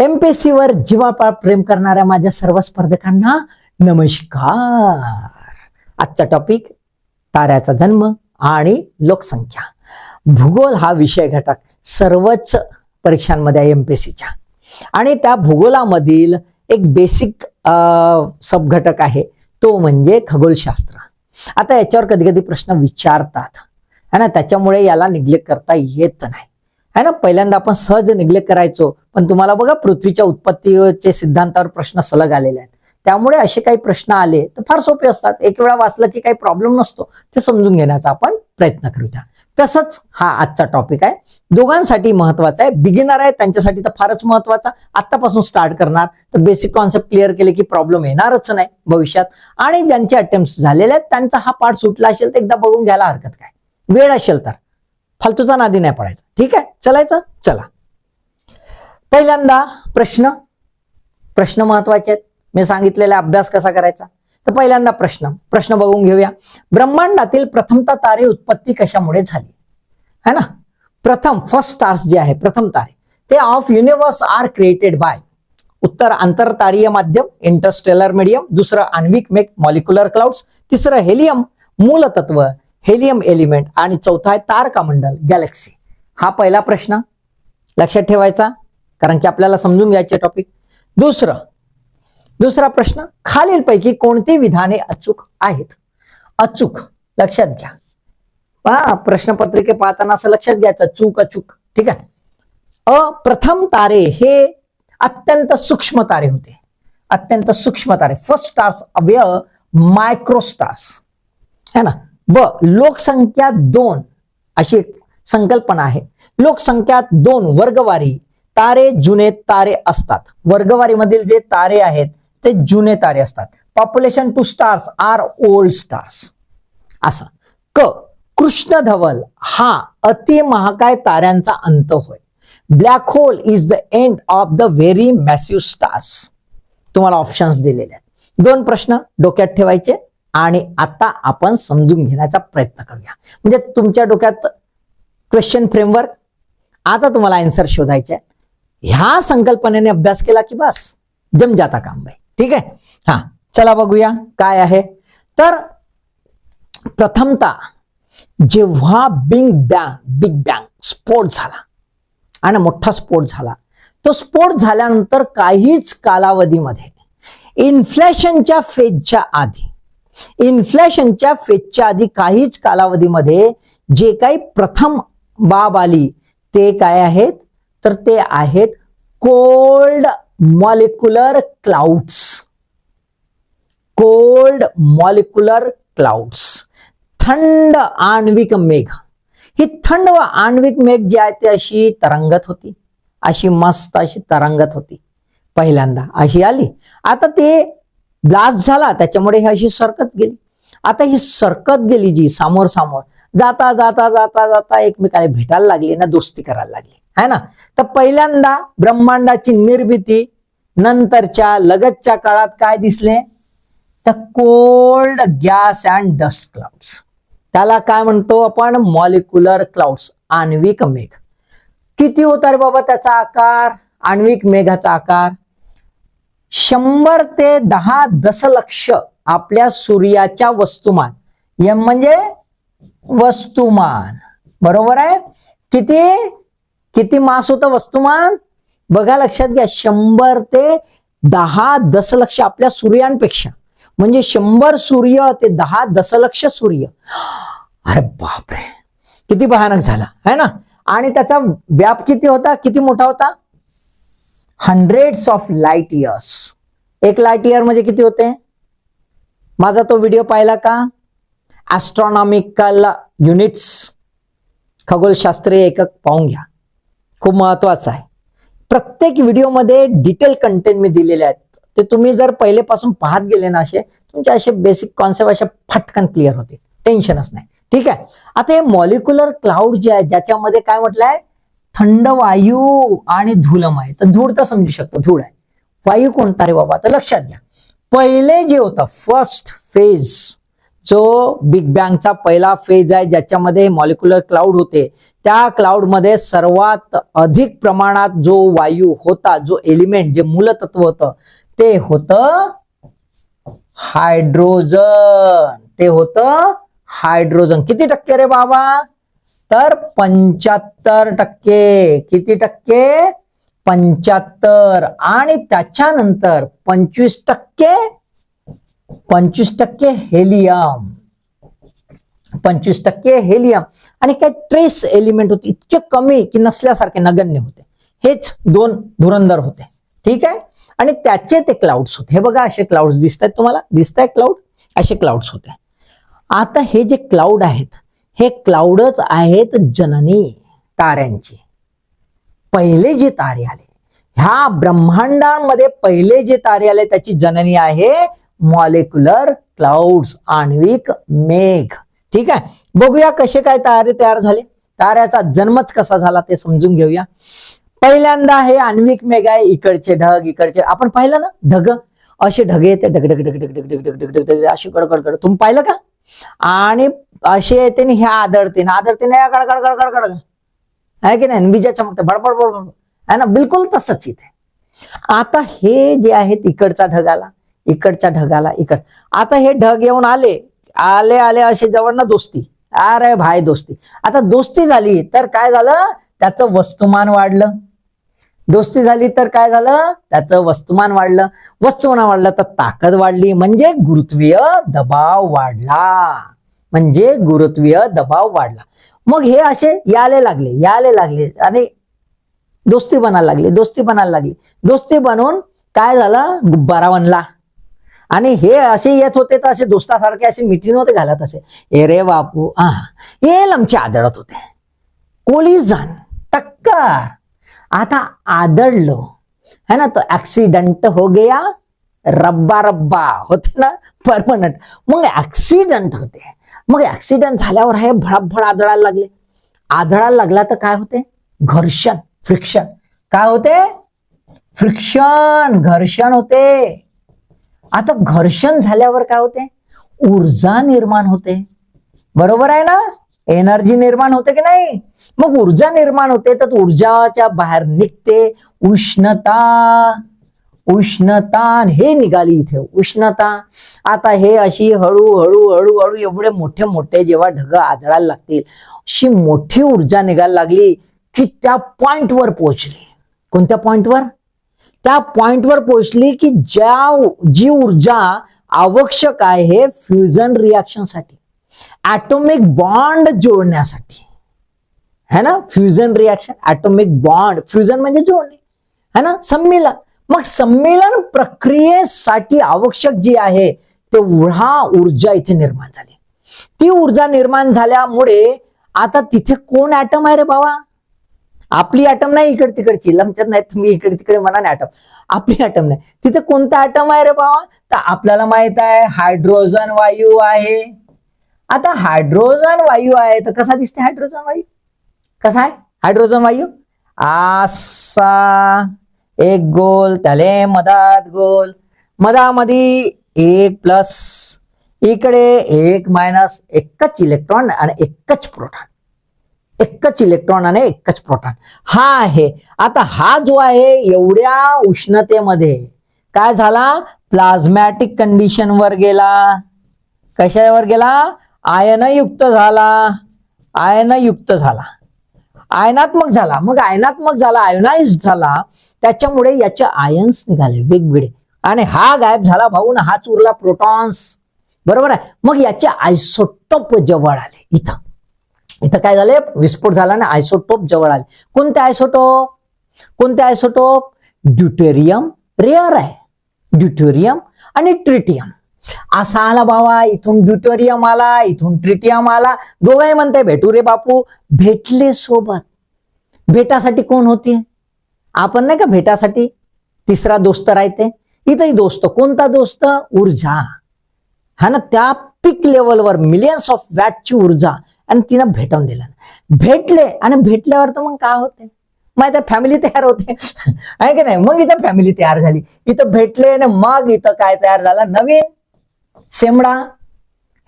MPSC वर जीवापाळ प्रेम करणाऱ्या माझ्या सर्व स्पर्धकांना नमस्कार. आजचा टॉपिक ताऱ्याचा जन्म आणि लोकसंख्या. भूगोल हा विषय घटक सर्वच परीक्षांमध्ये आहे एमपीएससीच्या आणि त्या भूगोलामधील एक बेसिक सबघटक आहे तो म्हणजे खगोलशास्त्र. आता याच्यावर कधी कधी प्रश्न विचारतात. है ना? त्याच्यामुळे याला निग्लेक्ट करता येत नाही. आहे ना? पहिल्यांदा आपण सहज निग्लेक्ट करायचो पण तुम्हाला बघा पृथ्वीच्या उत्पत्तीचे सिद्धांतावर प्रश्न सलग आलेले आहेत. त्यामुळे असे काही प्रश्न आले तर फार सोपे असतात. एक वेळा वाचलं की काही प्रॉब्लेम नसतो. ते समजून घेण्याचा आपण प्रयत्न करूया. तसंच हा आजचा टॉपिक आहे. दोघांसाठी महत्त्वाचा आहे. बिगिनर आहे त्यांच्यासाठी तर फारच महत्त्वाचा. आत्तापासून स्टार्ट करणार. तर बेसिक कॉन्सेप्ट क्लिअर केले की प्रॉब्लेम येणारच नाही भविष्यात. आणि ज्यांचे अटेम्प्ट झालेले आहेत त्यांचा हा पार्ट सुटला असेल तर एकदा बघून घ्यायला हरकत काय? वेळ असेल तर. फालतूचा नादी नाही पडायचा. ठीक आहे? चलायचं? चला. पहिल्यांदा प्रश्न. प्रश्न महत्त्वाचे आहेत. मी सांगितलेला अभ्यास कसा करायचा? तर पहिल्यांदा प्रश्न. प्रश्न बघून घेऊया. ब्रह्मांडातील प्रथमता तारे उत्पत्ती कशामुळे झाली? है ना? प्रथम फर्स्ट स्टार्स जे आहे प्रथम तारे. ते of universe are created by उत्तर आंतरतारीय माध्यम इंटरस्टेलर मीडियम दुसरं आण्विक मेक मॉलिक्युलर क्लाउड्स तिसरं हेलियम मूलतत्व. हेलियम एलिमेंट आणि चौथा आहे तारकामंडल गॅलेक्सी हा पहिला प्रश्न लक्षात ठेवायचा कारण की आपल्याला समजून घ्यायचे टॉपिक दुसरं दुसरा प्रश्न खालीलपैकी कोणती विधाने अचूक आहेत? अचूक लक्षात घ्या. पहा प्रश्नपत्रिके पाहताना असं लक्षात घ्यायचं चूक अचूक. ठीक आहे? अ प्रथम तारे हे अत्यंत सूक्ष्म तारे होते. अत्यंत सूक्ष्म तारे. फर्स्ट स्टार्स अव्य मायक्रोस्टार्स है ना? ब लोकसंख्या दोन अशी एक संकल्पना आहे. लोकसंख्या दोन वर्गवारी. तारे जुने तारे असतात. वर्गवारीमधील जे तारे आहेत ते जुने तारे असतात. Population two stars are old stars असं. क कृष्ण धवल हा अति महाकाय ताऱ्यांचा अंत होय. Black hole is the end of the very massive stars तुम्हाला ऑप्शन्स दिलेले आहेत. दोन प्रश्न डोक्यात ठेवायचे. आणि आता आपण समजून घेण्याचा प्रयत्न करूया. म्हणजे तुमच्या डोक्यात क्वेश्चन फ्रेमवर्क आता तुम्हाला आन्सर शोधायचे ह्या संकल्पनेने अभ्यास केला की बस जम जाता काम बाई. ठीक आहे? हा चला बघूया काय आहे. तर प्रथमता जेव्हा बिग बँग बिग बँग स्फोट झाला आणि मोठा स्फोट झाला तो स्फोट झाल्यानंतर काहीच कालावधीमध्ये इन्फ्लेशनच्या फेजच्या आधी इन्फ्लेशनच्या फेजच्या आधी काहीच कालावधीमध्ये जे काही प्रथम बाब आली ते काय आहेत? तर ते आहेत cold molecular clouds cold molecular clouds थंड आण्विक मेघ. ही थंड व आण्विक मेघ जी आहे ती अशी तरंगत होती. अशी मस्त अशी तरंगत होती. पहिल्यांदा अशी आली. आता ते ब्लास्ट झाला त्याच्यामुळे ही अशी सरकत गेली. आता ही सरकत गेली जी समोर समोर जाता जाता जाता जाता एकमेकाला भेटायला लागली ना दोस्ती करायला लागली. है ना? तर पहिल्यांदा ब्रह्मांडाची निर्मिती नंतरच्या लगतच्या काळात काय दिसले? तर cold gas and dust clouds त्याला काय म्हणतो आपण? मॉलिक्युलर क्लाउड्स आण्विक मेघ. किती होता रे बाबा त्याचा आकार? आण्विक मेघाचा आकार? शंभर ते दहा दशलक्ष आपल्या सूर्याच्या वस्तुमान. एम म्हणजे वस्तुमान. बरोबर आहे? किती? किती मास होतं वस्तुमान? बघा लक्षात घ्या शंभर ते दहा दशलक्ष आपल्या सूर्यांपेक्षा. म्हणजे शंभर सूर्य ते दहा दशलक्ष सूर्य. अरे बापरे. किती भयानक झाला है ना? आणि त्याचा व्याप किती होता? किती मोठा होता? हंड्रेड्स ऑफ लाइट इयर्स एक लाइट इयर म्हणजे किती होते? माझा तो व्हिडिओ पाहिला का? ॲस्ट्रॉनॉमिकल युनिट्स खगोलशास्त्रीय एकक पाहून घ्या. खूप महत्वाचं आहे. प्रत्येक व्हिडिओमध्ये डिटेल कंटेंट मी दिलेले आहेत. ते तुम्ही जर पहिलेपासून पाहत गेले ना असे तुमचे असे बेसिक कॉन्सेप्ट असे फटकन क्लिअर होतील. टेन्शनच नाही. ठीक आहे? आता हे मॉलिक्युलर क्लाउड जे आहे ज्याच्यामध्ये काय म्हटलंय? थंड वायू आणि धूलम आहे. तर धूळ तर समजू शकतो धूळ आहे. वायू कोणता रे बाबा? तर लक्षात घ्या. पहिले जे होतं फर्स्ट फेज जो बिग बँगचा पहिला फेज आहे ज्याच्यामध्ये मॉलिक्युलर क्लाउड होते त्या क्लाउडमध्ये सर्वात अधिक प्रमाणात जो वायू होता जो एलिमेंट जे मूलतत्व होतं ते होतं हायड्रोजन ते होतं हायड्रोजन किती टक्के रे बाबा? तर पंच्याहत्तर टक्के. किती टक्के? पंच्याहत्तर. आणि त्याच्यानंतर पंचवीस टक्के पंचवीस टक्के हेलियम पंचवीस टक्के हेलियम आणि काय ट्रेस एलिमेंट होते इतके कमी की नसल्यासारखे नगण्य होते. हेच दोन धुरंधर होते. ठीक आहे? आणि त्याचे ते क्लाउड्स होते. हे बघा असे क्लाउड्स दिसत आहेत तुम्हाला? दिसत आहे क्लाउड असे क्लाउड्स होते. आता हे जे क्लाउड आहेत हे क्लाउडच आहेत जननी ताऱ्यांची पहिले जे तारे आले ह्या ब्रह्मांडामध्ये पहिले जे तारे आले त्याची जननी आहे मॉलेक्युलर क्लाउड्स आण्विक मेघ ठीक आहे बघूया कसे काय तारे तयार झाले ताऱ्याचा जन्मच कसा झाला ते समजून घेऊया पहिल्यांदा हे आण्विक मेघ आहे इकडचे ढग इकडचे आपण पाहिलं ना ढग असे ढग ते ढग ढग ढग ढग ढग ढग ढग ढग ढग असे अशी कडकड तुम्ही पाहिलं का आणि असे येते ना ह्या आदळते ना आदळते ना गड गड गड गड. आहे की नाही? विजा चमकते बडबड बडबड आहे ना? बिलकुल तसंच इथे. आता हे जे आहेत इकडचा ढगाला इकडच्या ढगाला इकड. आता हे ढग येऊन आले आले आले असे जवळ ना दोस्ती. अरे भाई दोस्ती. आता दोस्ती झाली तर काय झालं? त्याचं वस्तुमान वाढलं. दोस्ती झाली तर काय झालं? त्याचं वस्तुमान वाढलं. वस्तुमान वाढलं तर ताकद वाढली. म्हणजे गुरुत्वीय दबाव वाढला. म्हणजे गुरुत्वीय दबाव वाढला. मग हे असे याले लागले याले लागले आणि दोस्ती बनायला लागली दोस्ती बनायला लागली. दोस्ती बनवून काय झालं? गुब्बारा बनला. आणि हे असे येत होते तर असे दोस्तासारखे असे मिठी नव्हते घालत असे. ए रे बापू हा हे लमचे आदळत होते. कोलिजन टक्कर. आता आदळलो. है ना तो ऍक्सिडेंट हो गया रब्बा रब्बा होते ना परमनंट मग ऍक्सिडेंट होते. मग ऍक्सिडेंट झाल्यावर हे भडाभड आदळायला लागले. आदळायला लागला तर काय होते? घर्षण फ्रिक्शन काय होते? फ्रिक्शन घर्षण होते. आता घर्षण झाल्यावर काय होते? ऊर्जा निर्माण होते. बरोबर आहे ना? एनर्जी निर्माण होते की नाही? मग ऊर्जा निर्माण होते तर ऊर्जाच्या बाहेर निघते उष्णता. उष्णता हे निघाली इथे उष्णता. आता हे अशी हळूहळू हळूहळू एवढे मोठे मोठे जेव्हा ढग आदळायला लागतील अशी मोठी ऊर्जा निघायला लागली की त्या पॉइंटवर पोहोचली. कोणत्या पॉइंटवर त्या पॉइंटवर पोहोचली की ज्या जी ऊर्जा आवश्यक आहे फ्युजन रिॲक्शनसाठी ॲटोमिक बॉन्ड जोडण्यासाठी. है ना? Fusion reaction atomic bond. Fusion म्हणजे जोडणे. है ना? संमेलन. मग संमेलन प्रक्रियेसाठी आवश्यक जी आहे तेवढा ऊर्जा इथे निर्माण झाली. ती ऊर्जा निर्माण झाल्यामुळे आता तिथे कोण ऍटम आहे रे बाबा? आपली ऍटम नाही इकडे तिकडची. लमचर नाही तुम्ही इकडे तिकडे म्हणा नाही ऍटम आपली ऍटम नाही. तिथे कोणता ऍटम आहे रे बाबा? तर आपल्याला माहीत आहे हायड्रोजन वायू आहे. आता हायड्रोजन वायू आहे तर कसा दिसते हायड्रोजन वायू? कसा आहे? हायड्रोजन वायू? असा एक गोल त्याले मधात गोल. मधामध्ये एक प्लस इकडे एक मायनस एकच इलेक्ट्रॉन आणि एकच प्रोटॉन एकच इलेक्ट्रॉन आणि एकच प्रोटॉन हा आहे. आता हा जो आहे एवढ्या उष्णतेमध्ये काय झाला? प्लाझमॅटिक कंडिशनवर गेला. कशावर गेला? आयनयुक्त झाला. आयनयुक्त झाला. आयनात्मक झाला. मग आयनात्मक झाला आयोनाइज झाला. त्याच्यामुळे याचे आयन्स निघाले वेगवेगळे. आणि हा गायब झाला भाऊ ना हाच उरला प्रोटॉन्स. बरोबर आहे? मग याचे आयसोटोप जवळ आले. इथं. इथं काय झाले? विस्फोट झाला ना आयसोटोप जवळ आले. कोणते आयसोटोप? कोणते आयसोटोप? ड्युटेरियम रेअर आहे. ड्युटेरियम आणि ट्रिटियम. असा आला बाबा इथून ड्युटोरियम आला इथून ट्रिटियम आला दोघंही म्हणते भेटू रे बापू. भेटले सोबत. भेटासाठी कोण होते? आपण नाही का भेटासाठी? तिसरा दोस्त राहते इथंही दोस्त. कोणता दोस्त? ऊर्जा. हा ना त्या पिक लेवलवर मिलियन्स ऑफ वॅटची ऊर्जा. आणि तिनं भेटवून दिलं. भेटले. आणि भेटल्यावर तर मग काय होते? मग इथं फॅमिली तयार होते. आहे की नाही? मग इथं फॅमिली तयार झाली. इथं भेटले आणि मग इथं काय तयार झाला नवीन शेमडा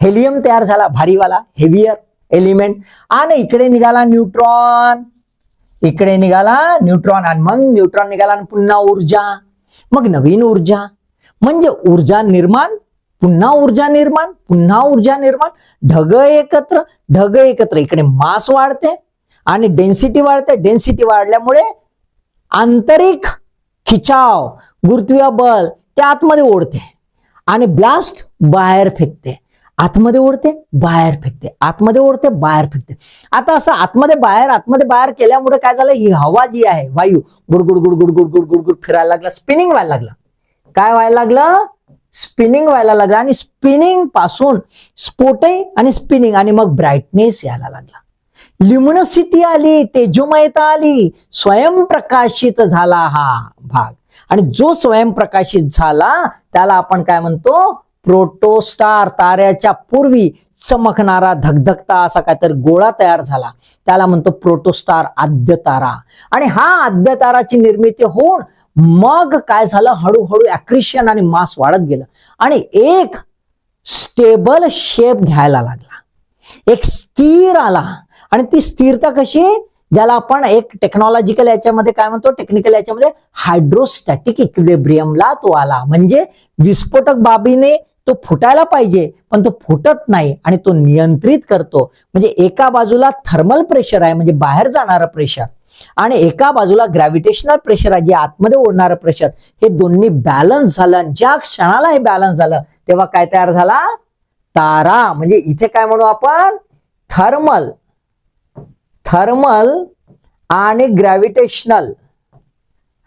हेलियम तयार झाला भारीवाला हेवियर एलिमेंट आणि इकडे निघाला न्यूट्रॉन इकडे निघाला न्यूट्रॉन आणि मग न्यूट्रॉन निघाला आणि पुन्हा ऊर्जा. मग नवीन ऊर्जा. म्हणजे ऊर्जा निर्माण पुन्हा ऊर्जा निर्माण पुन्हा ऊर्जा निर्माण. ढग एकत्र ढग एकत्र. इकडे मास वाढते आणि डेन्सिटी वाढते. डेन्सिटी वाढल्यामुळे आंतरिक खिचाव गुरुत्वीय बल त्या आतमध्ये ओढते. आणि ब्लास्ट बाहेर फेकते. आतमध्ये ओढते बाहेर फेकते. आतमध्ये ओढते बाहेर फेकते. आता असं आतमध्ये बाहेर आतमध्ये बाहेर केल्यामुळे काय झालं? ही हवा जी आहे वायू गुडगुड गुडगुड गुडगुड गुडगुड फिरायला लागला स्पिनिंग व्हायला लागला. काय व्हायला लागलं? स्पिनिंग व्हायला लागलं आणि स्पिनिंगपासून स्फोटही आणि स्पिनिंग आणि मग ब्राईटनेस यायला लागला. ल्युमिनोसिटी आली तेजोमयता आली स्वयंप्रकाशित झाला हा भाग. आणि जो स्वयंप्रकाशित झाला त्याला आपण काय म्हणतो? प्रोटोस्टार ताऱ्याच्या पूर्वी चमकणारा धगधगता असा काहीतरी गोळा तयार झाला. त्याला म्हणतो प्रोटोस्टार आद्य तारा आणि हा आद्य ताराची निर्मिती होऊन मग काय झालं? हळूहळू ऍक्रिशियन आणि मास वाढत गेलं. आणि एक स्टेबल शेप घ्यायला लागला. एक स्थिर आला. आणि ती स्थिरता कशी? ज्याला आपण एक टेक्नॉलॉजिकल याच्यामध्ये काय म्हणतो टेक्निकल याच्यामध्ये हायड्रोस्टॅटिक इक्विलिब्रियमला तो आला. म्हणजे विस्फोटक बाबीने तो फुटायला पाहिजे पण तो फुटत नाही आणि तो नियंत्रित करतो. म्हणजे एका बाजूला थर्मल प्रेशर आहे म्हणजे बाहेर जाणारं प्रेशर आणि एका बाजूला ग्रॅव्हिटेशनल प्रेशर आहे जे आतमध्ये ओढणारं प्रेशर हे दोन्ही बॅलन्स झालं. आणि ज्या क्षणाला हे बॅलन्स झालं तेव्हा काय तयार झाला? तारा. म्हणजे इथे काय म्हणू आपण? थर्मल थर्मल आणि ग्रॅव्हिटेशनल.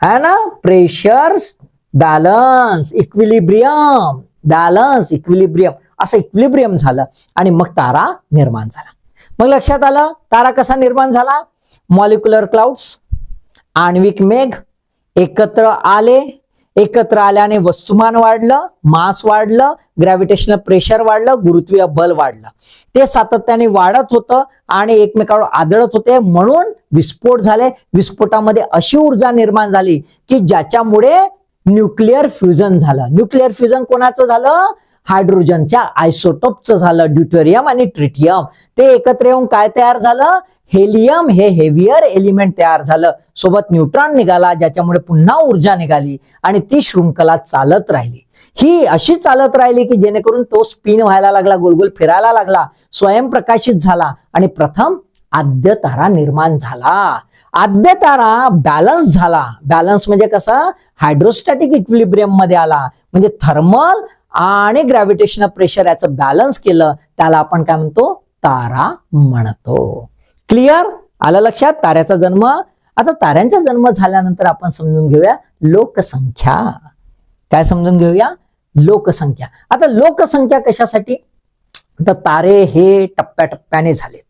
है ना? Pressures balance equilibrium balance equilibrium असं इक्विलिब्रियम झालं आणि मग तारा निर्माण झाला. मग लक्षात आलं? तारा कसा निर्माण झाला? मॉलिक्युलर क्लाउड्स आण्विक मेघ एकत्र आले एकत्र आल्याने वस्तुमान वाढलं मास वाढलं ग्रॅव्हिटेशनल प्रेशर वाढलं गुरुत्वीय बल वाढलं. ते सातत्याने वाढत होतं आणि एकमेकावर आदळत होते. म्हणून विस्फोट झाले. विस्फोटामध्ये अशी ऊर्जा निर्माण झाली की ज्याच्यामुळे न्यूक्लिअर फ्युजन झालं. न्यूक्लिअर फ्युजन कोणाचं झालं? हायड्रोजनच्या आयसोटोपचं झालं. ड्युटेरियम आणि ट्रिटियम. ते एकत्र येऊन काय तयार झालं? हेलियम हे हेवियर एलिमेंट तयार झालं. सोबत न्यूट्रॉन निघाला ज्याच्यामुळे पुन्हा ऊर्जा निघाली आणि ती शृंखला चालत राहिली. ही अशी चालत राहिली की जेणेकरून तो स्पिन व्हायला लागला गोलगोल फिरायला लागला स्वयंप्रकाशित झाला आणि प्रथम आद्य तारा निर्माण झाला. आद्य तारा बॅलन्स झाला. बॅलन्स म्हणजे कसं? हायड्रोस्टॅटिक इक्विलिब्रियममध्ये आला. म्हणजे थर्मल आणि ग्रॅव्हिटेशनल प्रेशर याचं बॅलन्स केलं. त्याला आपण काय म्हणतो? तारा म्हणतो. क्लिअर? आलं लक्षात? ताऱ्याचा जन्म? आता ताऱ्यांचा जन्म झाल्यानंतर आपण समजून घेऊया लोकसंख्या. काय समजून घेऊया? लोकसंख्या. आता लोकसंख्या कशासाठी? तर तारे हे टप्प्याटप्प्याने झालेत.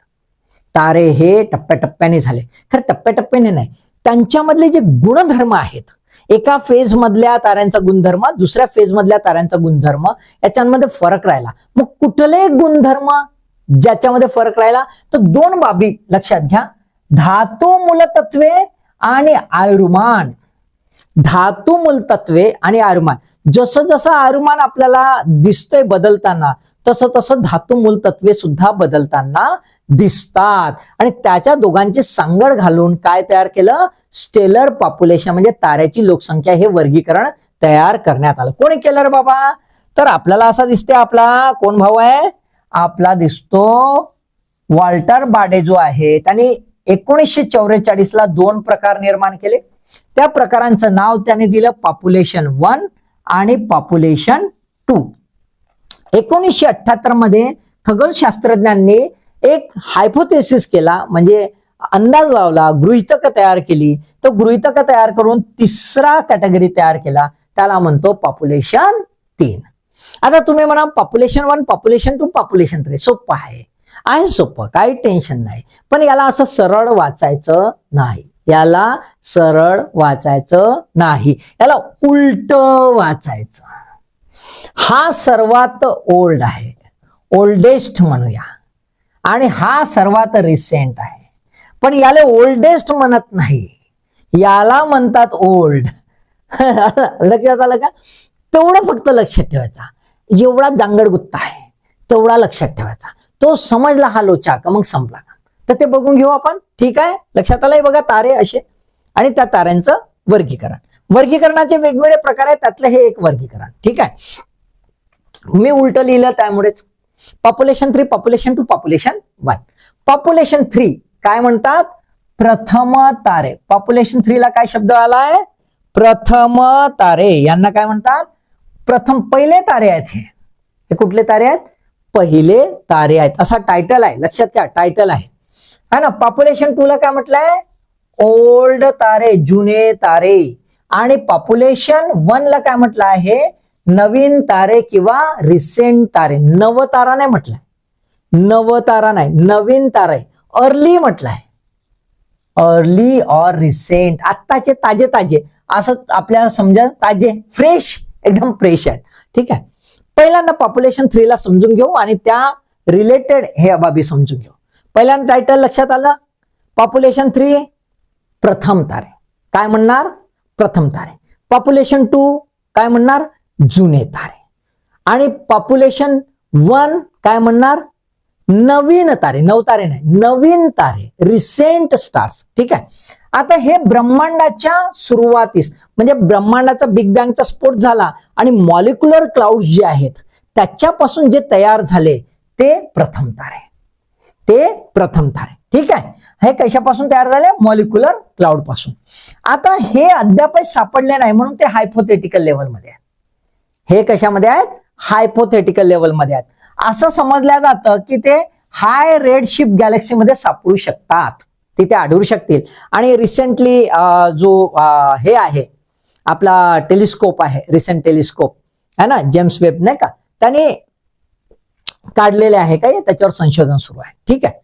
तारे हे टप्प्याटप्प्याने झाले. खरं टप्प्याटप्प्याने नाही. त्यांच्यामधले जे गुणधर्म आहेत एका फेज मधल्या ताऱ्यांचा गुणधर्म दुसऱ्या फेज मधल्या ताऱ्यांचा गुणधर्म याच्यामध्ये फरक राहिला. मग कुठले गुणधर्म? ज्याच्यामध्ये फरक राहिला तर दोन बाबी लक्षात घ्या. धातू मूलतत्वे आणि आयुर्मान धातू मूलतत्वे आणि आयुर्मान जसं जसं आयुर्मान आपल्याला दिसतंय बदलताना तसं तसं धातू मूलतत्वे सुद्धा बदलताना दिसतात. आणि त्याच्या दोघांची सांगड घालून काय तयार केलं? स्टेलर पॉप्युलेशन म्हणजे ताऱ्याची लोकसंख्या हे वर्गीकरण तयार करण्यात आलं. कोणी केलं रे बाबा? तर आपल्याला असा दिसते आपला कोण भाऊ आहे? आपला दिसतो वॉल्टर बाडे जो आहे त्यांनी एकोणीसशे चौवेचाळीस ला दोन प्रकार निर्माण केले. त्या प्रकारांचं नाव त्याने दिलं पॉप्युलेशन वन आणि पॉप्युलेशन टू एकोणीसशे अठ्याहत्तरमध्ये खगोलशास्त्रज्ञांनी एक हायपोथेसिस केला म्हणजे अंदाज लावला गृहितक तयार केली. तो गृहितक तयार करून तिसरा कॅटेगरी तयार केला. त्याला म्हणतो पॉप्युलेशन तीन. आता तुम्ही म्हणा population one population two population three सोपं आहे. आहे सोपं काही टेन्शन नाही. पण याला असं सरळ वाचायचं नाही. याला सरळ वाचायचं नाही. याला उलट वाचायचं. हा सर्वात ओल्ड आहे. ओल्डेस्ट म्हणूया. आणि हा सर्वात रिसेंट आहे. पण याला ओल्डेस्ट म्हणत नाही. याला म्हणतात ओल्ड लक्षात आलं का? तेवढं फक्त लक्षात ठेवायचा. एवढा जांगड गुत्ता आहे तेवढा लक्षात ठेवायचा. तो समजला हा लोचा का मग संपला का तर ते बघून घेऊ आपण. ठीक आहे? लक्षात आलंय बघा तारे असे. आणि त्या ताऱ्यांचं वर्गीकरण. वर्गीकरणाचे वेगवेगळे प्रकार आहेत त्यातलं हे एक वर्गीकरण. ठीक आहे? मी उलट लिहिलं त्यामुळेच. Population three population two population one population three काय म्हणतात? प्रथम तारे. पॉप्युलेशन थ्रीला काय शब्द आलाय? प्रथम तारे. यांना काय म्हणतात? प्रथम पहिले तारे आहेत हे. हे कुठले तारे आहेत? पहिले तारे आहेत. असा टायटल आहे. लक्षात घ्या टायटल आहे. है ना? पॉप्युलेशन टू ला काय म्हटलंय? ओल्ड तारे जुने तारे. आणि पॉप्युलेशन वन ला काय म्हटलं आहे? नवीन तारे किंवा रिसेंट तारे. नव तारा नाही म्हटलाय. नव तारा नाही. नवीन तारे. अर्ली म्हटलाय. अर्ली ऑर रिसेंट आत्ताचे ताजे ताजे. असं आपल्याला समजा ताजे फ्रेश एकदम फ्रेश आहेत. ठीक आहे? पहिल्यांदा पॉप्युलेशन थ्रीला समजून घेऊ आणि त्या रिलेटेड हे बाबी समजून घेऊ. पहिल्यांदा टायटल लक्षात आलं? पॉप्युलेशन थ्री प्रथम तारे. काय म्हणणार? प्रथम तारे. पॉप्युलेशन टू काय म्हणणार? जुने तारे. आणि पॉप्युलेशन वन काय म्हणणार? नवीन तारे. नऊ तारे नाही. नवीन तारे. रिसेंट स्टार्स ठीक आहे? आता हे ब्रह्मांडाच्या सुरुवातीस म्हणजे ब्रह्मांडाचा बिग बँगचा स्फोट झाला आणि मॉलिक्युलर क्लाउड जे आहेत त्याच्यापासून जे तयार झाले ते प्रथम तारे. ते प्रथम तारे. ठीक आहे? हे कशापासून तयार झाले? मॉलिक्युलर क्लाउडपासून. आता हे अद्याप सापडले नाही म्हणून ते हायपोथेटिकल लेवलमध्ये आहेत. हे कशामध्ये आहेत? हायपोथेटिकल लेवलमध्ये आहेत. असं समजलं जातं की ते हाय रेड शिप गॅलेक्सीमध्ये सापडू शकतात. तिथे आढळू शकतील. आणि रिसेंटली जो हे आहे आपला टेलिस्कोप आहे रिसेंट टेलिस्कोप है ना जेम्स वेब नाही का? त्याने काढलेले आहे काय? त्याच्यावर संशोधन सुरू आहे. ठीक आहे.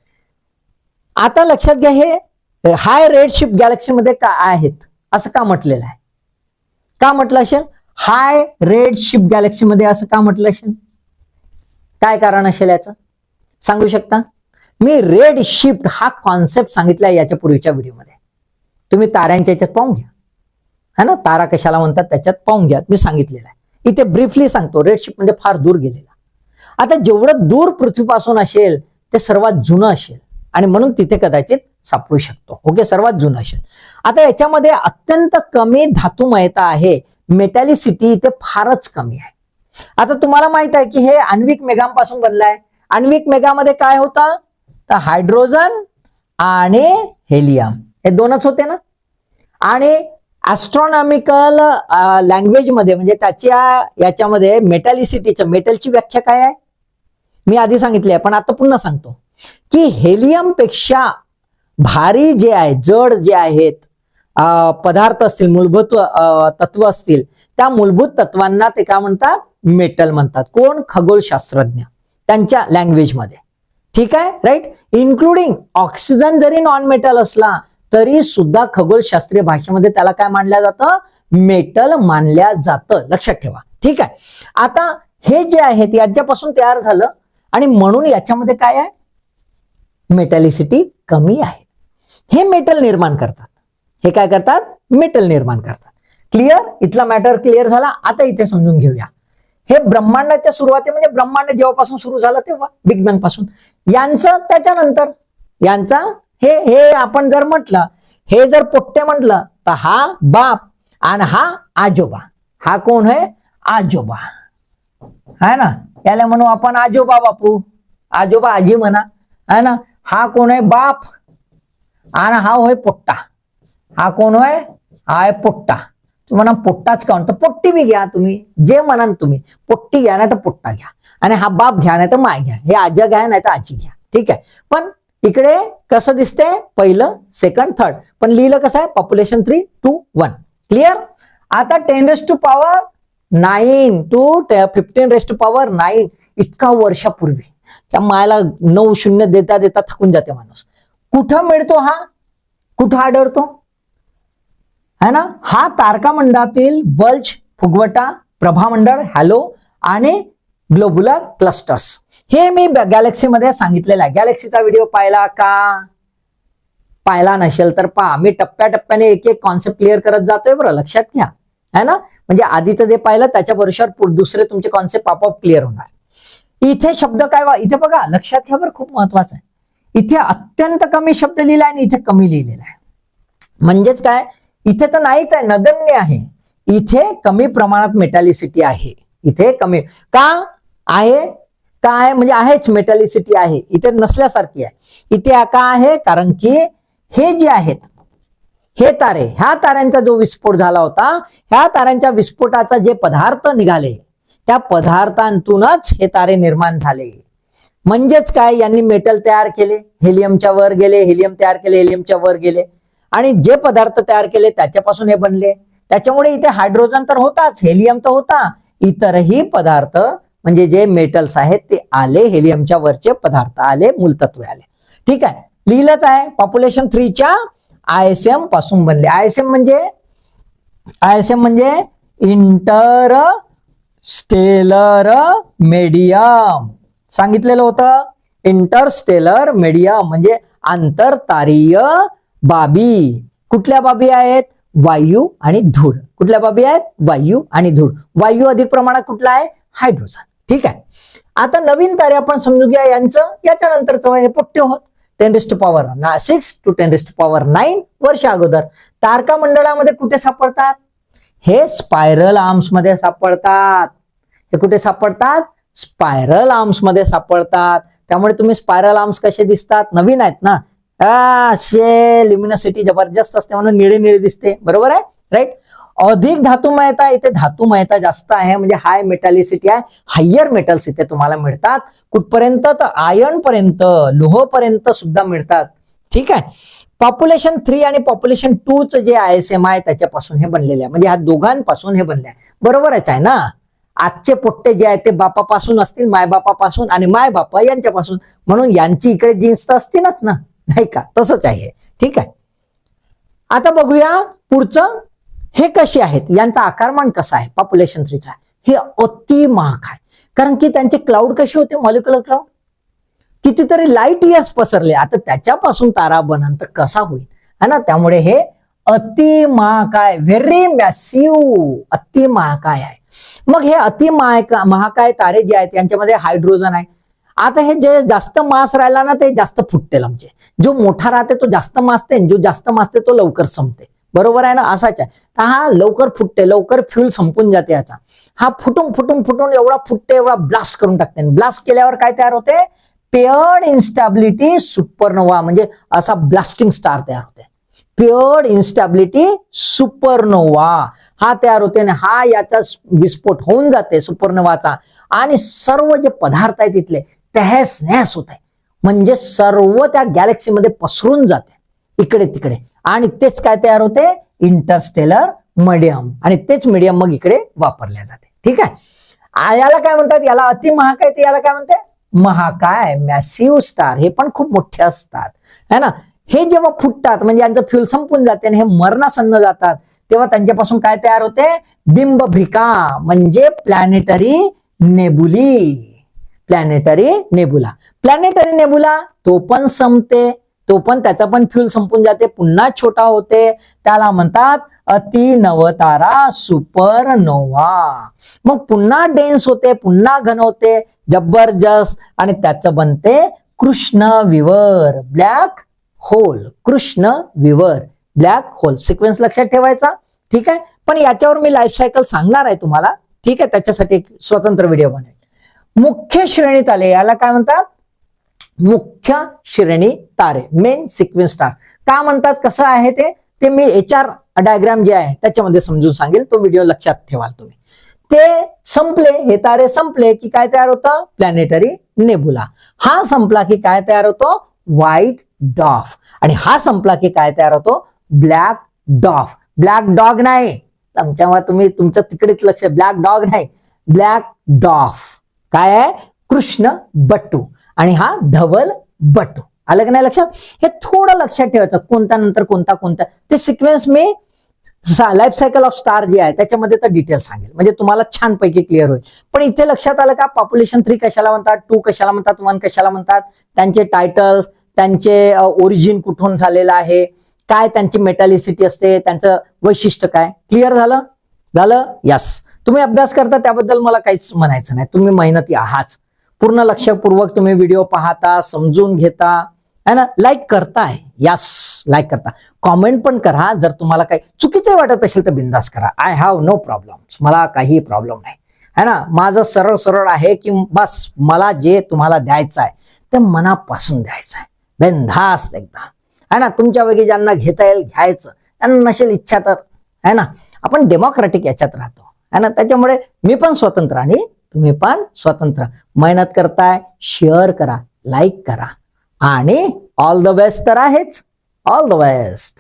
आता लक्षात घ्या हे हाय रेड शिप गॅलेक्सीमध्ये का आहेत? असं का म्हटलेलं आहे? का म्हटलं असेल? हाय रेड शिप गॅलेक्सीमध्ये असं का म्हटलं असेल? काय कारण असेल याचं? सांगू शकता? मी रेड शिफ्ट हा कॉन्सेप्ट सांगितला याच्या पूर्वीच्या व्हिडिओमध्ये तुम्ही ताऱ्यांच्या याच्यात पाहून घ्या. है ना? तारा कशाला म्हणतात? त्याच्यात पाहून घ्या. मी सांगितलेलं आहे. इथे ब्रीफली सांगतो. रेड शिफ्ट म्हणजे फार दूर गेलेला. आता जेवढं दूर पृथ्वीपासून असेल ते सर्वात जुनं असेल. आणि म्हणून तिथे कदाचित सापडू शकतो. ओके? सर्वात जुनं असेल. आता याच्यामध्ये अत्यंत कमी धातुमयता आहे. मेटॅलिसिटी इथे फारच कमी आहे. आता तुम्हाला माहीत आहे की हे आण्विक मेघांपासून बनलाय. आण्विक मेघामध्ये काय होतं? तर हायड्रोजन आणि हेलियम हे दोनच होते ना? आणि ॲस्ट्रॉनॉमिकल लँग्वेजमध्ये म्हणजे त्याच्या याच्यामध्ये मेटॅलिसिटीचं मेटलची व्याख्या काय आहे? मी आधी सांगितली आहे पण आता पुन्हा सांगतो. की हेलियमपेक्षा भारी जे आहे जड जे आहेत पदार्थ असतील मूलभूत तत्व असतील त्या मूलभूत तत्वांना ते काय म्हणतात? मेटल म्हणतात. कोण? खगोलशास्त्रज्ञ. त्यांच्या लँग्वेजमध्ये ठीक आहे? राईट इन्क्लुडिंग ऑक्सिजन जरी नॉन मेटल असला तरी सुद्धा खगोलशास्त्रीय भाषेमध्ये त्याला काय मानलं जातं? मेटल मानल्या जातं. लक्षात ठेवा. ठीक आहे? आता हे जे आहेत याच्यापासून तयार झालं. आणि म्हणून याच्यामध्ये काय आहे? मेटॅलिसिटी कमी आहे. हे मेटल निर्माण करतात. हे काय करतात? मेटल निर्माण करतात. क्लिअर इथला मॅटर क्लिअर झाला. आता इथे समजून घेऊया. हे ब्रह्मांडाच्या सुरुवाती म्हणजे ब्रह्मांड जेव्हापासून सुरू झालं तेव्हा बिग बँगपासून यांचं त्याच्यानंतर यांचा हे हे आपण जर म्हटलं हे जर पोट्टे म्हटलं तर हा बाप आणि हा आजोबा. हा कोण आहे? आजोबा. है ना? याला म्हणू आपण आजोबा बापू. आजोबा आजी म्हणा. है ना? हा कोण आहे? बाप. आणि हा होय पोट्टा. हा कोण होय? हा आहे पोट्टा. तुम्हाला म्हणा पोट्टाच का म्हणतो पोट्टी बी घ्या तुम्ही जे म्हणाल तुम्ही. पोट्टी घ्या नाही तर पोट्टा घ्या. आणि हा बाप घ्या नाही तर माय घ्या. हे आजा घ्या नाही तर आजी घ्या. ठीक आहे? पण इकडे कसं दिसते पहिलं सेकंड थर्ड पण लिहिलं कसं आहे? Population three two one clear आता ten raise to power nine to fifteen raise to power nine इतका वर्षापूर्वी. त्या मायाला नऊ शून्य देता देता थकून जाते माणूस. कुठं मिळतो हा? कुठं आढळतो? है ना? हा तारकामंडळातील बल्ज फुगवटा प्रभामंडळ हॅलो आणि ग्लोबुलर क्लस्टर्स. हे मी गॅलेक्सीमध्ये सांगितलेलं आहे. गॅलेक्सीचा व्हिडिओ पाहिला का? पाहिला नसेल तर पहा. मी टप्प्याटप्प्याने एक एक कॉन्सेप्ट क्लिअर करत जातोय बरं. लक्षात घ्या. है ना? म्हणजे आधीचं जे पाहिलं त्याच्या बरोबर दुसरे तुमचे कॉन्सेप्ट आपोआप क्लिअर होणार. इथे शब्द काय वा इथे बघा. लक्षात घ्या बरं. खूप महत्वाचं आहे. इथे अत्यंत कमी शब्द लिहिला आणि इथे कमी लिहिलेला आहे. म्हणजेच काय? इथे तर नाहीच आहे नगण्य आहे. इथे कमी प्रमाणात मेटॅलिसिटी आहे. इथे कमी का आहे? का आहे? म्हणजे आहेच मेटॅलिसिटी आहे. इथे नसल्यासारखी आहे. इथे का आहे? कारण की हे जे आहेत हे तारे ह्या ताऱ्यांचा जो विस्फोट झाला होता ह्या ताऱ्यांच्या विस्फोटाचा जे पदार्थ निघाले त्या पदार्थांतूनच हे तारे निर्माण झाले. म्हणजेच काय? यांनी मेटल तयार केले हेलियमच्या वर गेले हेलियम तयार केले हेलियमच्या वर गेले. आणि जे पदार्थ तयार केले त्याच्यापासून हे बनले. त्याच्यामुळे इथे हायड्रोजन तर होताच हेलियम तर होता. इतरही पदार्थ म्हणजे जे मेटल्स आहेत ते आले हेलियमच्या वरचे पदार्थ आले मूलतत्वे आले. ठीक आहे? लिहिलंच आहे पॉप्युलेशन थ्रीच्या आय एस एमपासून बनले. आय एस एम म्हणजे? आय एस एम म्हणजे इंटर स्टेलर मेडियम सांगितलेलं होतं. इंटरस्टेलर मेडियम म्हणजे आंतरतारीय बाबी. कुठल्या बाबी आहेत? वायू आणि धूळ. कुठल्या बाबी आहेत? वायू आणि धूळ. वायू अधिक प्रमाणात कुठला आहे? हायड्रोजन. ठीक आहे? आता नवीन तारे आपण समजू घ्या यांचं. याच्यानंतरचं हे पोट्टे होत. टेन पॉवर ना six to ten power nine वर्ष अगोदर. तारका मंडळामध्ये कुठे सापडतात? हे स्पायरल आर्म्समध्ये सापडतात. हे कुठे सापडतात? स्पायरल आर्म्समध्ये सापडतात. त्यामुळे तुम्ही स्पायरल आर्म्स कसे दिसतात? नवीन आहेत ना? असे लिमिनोसिटी जबरदस्त असते म्हणून निळे निळे दिसते. बरोबर आहे? राईट अधिक धातुमयता इथे धातुमयता जास्त आहे. म्हणजे हाय मेटॅलिसिटी आहे. हायर मेटल्स इथे तुम्हाला मिळतात. कुठपर्यंत? तर आयर्न पर्यंत लोहपर्यंत सुद्धा मिळतात. ठीक आहे? पॉप्युलेशन थ्री आणि पॉप्युलेशन टूच जे आय एस एम आहे त्याच्यापासून हे बनलेले आहे. म्हणजे ह्या दोघांपासून हे बनले आहे. बरोबरच आहे ना आजचे पोट्टे जे आहेत ते बापापासून असतील मायबापापासून आणि मायबापा यांच्यापासून. म्हणून यांची इकडे जीन्स तर असतीलच ना. नाही का? तसंच आहे. ठीक आहे? आता बघूया पुढचं हे कसे आहेत? यांचा आकारमान कसा आहे? पॉप्युलेशन थ्रीचा हे अति महाग आहे. कारण की त्यांचे क्लाउड कसे होते? मॉलिक्युलर क्लाउड कितीतरी लाइट इयर्स पसरले. आता त्याच्यापासून तारा बनन तर कसा होईल? है ना? त्यामुळे हे अति महाकाय व्हेरी मॅसिव अति महाकाय आहे. मग हे अति महाका महाकाय तारे जे आहेत यांच्यामध्ये हायड्रोजन आहे. आता हे जे जास्त मास राहिला ना ते जास्त फुटते आमचे. जो मोठा राहते तो जास्त मासते जो जास्त मासते तो लवकर संपते. बरोबर आहे ना? असाच आहे. तर हा लवकर फुटते लवकर फ्यूल संपून जाते याचा. हा फुटून फुटून फुटून एवढा फुटते एवढा ब्लास्ट करून टाकते. ब्लास्ट केल्यावर काय तयार होते? पेअर्ड इन्स्टॅबिलिटी सुपरनोवा म्हणजे असा ब्लास्टिंग स्टार तयार होते. प्युअर्ड इन्स्टॅबिलिटी सुपरनोवा हा तयार होते आणि हा याचा विस्फोट होऊन जाते सुपरनोवाचा आणि सर्व जे पदार्थ आहे तिथले तहस नहस होत आहे म्हणजे सर्व त्या गॅलेक्सीमध्ये पसरून जाते इकडे तिकडे. आणि तेच काय तयार होते इंटरस्टेलर मीडियम आणि तेच मीडियम मग इकडे वापरल्या जाते. ठीक आहे? याला काय म्हणतात? याला अति महाकाय ते याला काय म्हणते? महाकाय मॅसिव्ह स्टार हे पण खूप मोठे असतात. है ना? हे जेव्हा फुटतात म्हणजे यांचं फ्युल संपून जाते आणि हे मरणासन्न जातात तेव्हा त्यांच्यापासून काय तयार होते? बिंबभ्रिका म्हणजे planetary nebulae planetary nebula planetary nebula तो पण संपते तो पण त्याचा पण फ्युल संपून जाते पुन्हा छोटा होते. त्याला म्हणतात अति नवतारा सुपरनोवा. मग पुन्हा डेन्स होते पुन्हा घन होते जबरदस्त. आणि त्याचं बनते कृष्ण विवर ब्लॅक होल कृष्ण विवर ब्लॅक होल सिक्वेन्स लक्षात ठेवायचा? ठीक आहे? पण याच्यावर मी लाईफ सायकल सांगणार आहे तुम्हाला. ठीक आहे? त्याच्यासाठी एक स्वतंत्र व्हिडिओ बनायचा मुख्य श्रेणीत आले. याला काय म्हणतात? मुख्य श्रेणी तारे मेन सिक्वेन्स स्टार का म्हणतात? कसं आहे ते? ते मी एच आर डायग्राम जे आहे त्याच्यामध्ये समजून सांगेल. तो व्हिडिओ लक्षात ठेवाल तुम्ही. ते संपले. हे तारे संपले की काय तयार होतं? प्लॅनेटरी नेबुला हा संपला की काय तयार होतो? व्हाईट डॉफ आणि हा संपला की काय तयार होतो? ब्लॅक डॉफ ब्लॅक डॉग नाही. तुमच्या तुम्ही तुमचं तिकडेच लक्ष. ब्लॅक डॉग नाही. ब्लॅक डॉफ काय आहे? कृष्ण बट्टू. आणि हा धवल बट्टू. आलं का नाही लक्षात? हे थोडं लक्षात ठेवायचं. कोणत्या नंतर कोणता कोणता. ते सिक्वेन्स मी लाईफ सायकल ऑफ स्टार जे आहे त्याच्यामध्ये तर डिटेल सांगेल. म्हणजे तुम्हाला छानपैकी क्लिअर होईल. पण इथे लक्षात आलं का? पॉप्युलेशन थ्री कशाला म्हणतात? टू कशाला म्हणतात? वन कशाला म्हणतात? त्यांचे टायटल्स त्यांचे ओरिजिन कुठून झालेलं आहे? काय त्यांची मेटॅलिसिटी असते? त्यांचं वैशिष्ट्य काय? क्लिअर झालं? झालं? यस तुम्ही अभ्यास करता त्याबद्दल मला काहीच म्हणायचं नाही. तुम्ही मेहनती आहात. पूर्ण लक्षपूर्वक तुम्ही व्हिडिओ पाहता समजून घेता. है ना? लाईक करताय. यास लाईक करता. कॉमेंट पण करा. जर तुम्हाला काही चुकीचे वाटत असेल तर बिंदास करा. आय हॅव नो प्रॉब्लेम मला काही प्रॉब्लेम नाही. है ना? माझं सरळ सरळ आहे की बस मला जे तुम्हाला द्यायचं आहे ते मनापासून द्यायचं आहे. बिनधास्त एकदा. है ना? तुमच्या ज्यांना घेता येईल घ्यायचं. त्यांना नसेल इच्छा तर. है ना? आपण डेमोक्रॅटिक याच्यात राहतो. आणि ना त्याच्यामुळे मी पण स्वतंत्र आणि तुम्ही पण स्वतंत्र. मेहनत करताय शेअर करा लाईक करा. आणि ऑल द बेस्ट तर आहेच. All the best